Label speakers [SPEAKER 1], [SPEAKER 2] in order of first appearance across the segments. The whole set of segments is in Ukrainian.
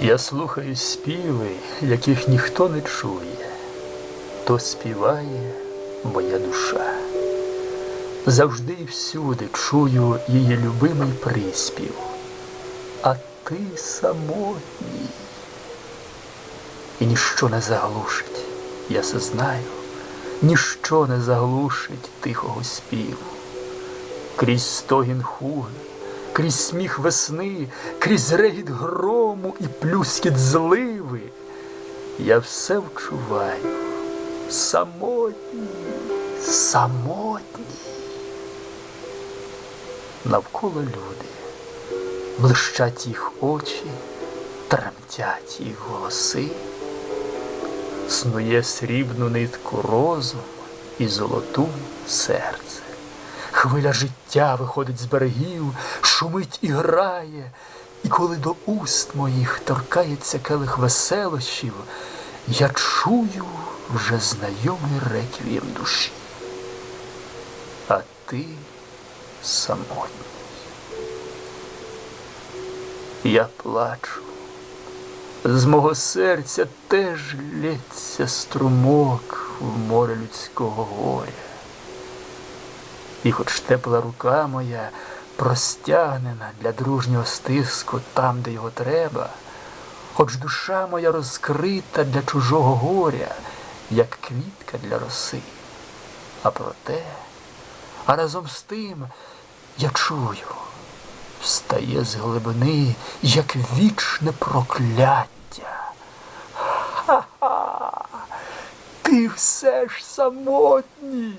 [SPEAKER 1] Я слухаю співи, яких ніхто не чує, то співає моя душа. Завжди і всюди чую її любимий приспів, а ти самотній. І ніщо не заглушить, я це знаю, ніщо не заглушить тихого співу. Крізь стогін хуги, крізь сміх весни, крізь регіт грому і плюскіт зливи. Я все вчуваю, самотній, самотній. Навколо люди, блищать їх очі, тремтять їх голоси, снує срібну нитку розум і золоту серце. Хвиля життя виходить з берегів, шумить і грає, і коли до уст моїх торкається келих веселощів, я чую вже знайомий реквієм душі. А ти самотній. Я плачу. З мого серця теж лється струмок в море людського горя. І хоч тепла рука моя простягнена для дружнього стиску там, де його треба, хоч душа моя розкрита для чужого горя, як квітка для роси. А проте, а разом з тим я чую, встає з глибини, як вічне прокляття. Ха-ха! Ти все ж самотній.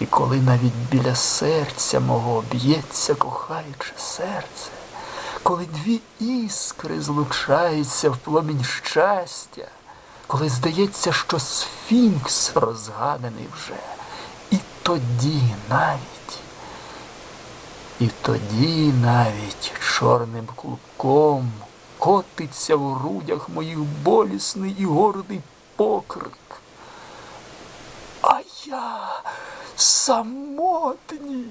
[SPEAKER 1] І коли навіть біля серця мого б'ється кохаюче серце, коли дві іскри злучаються в пломінь щастя, коли здається, що сфінкс розгаданий вже, і тоді навіть, і тоді навіть чорним клубком котиться в грудях моїх болісний і гордий покрик. А я Самотні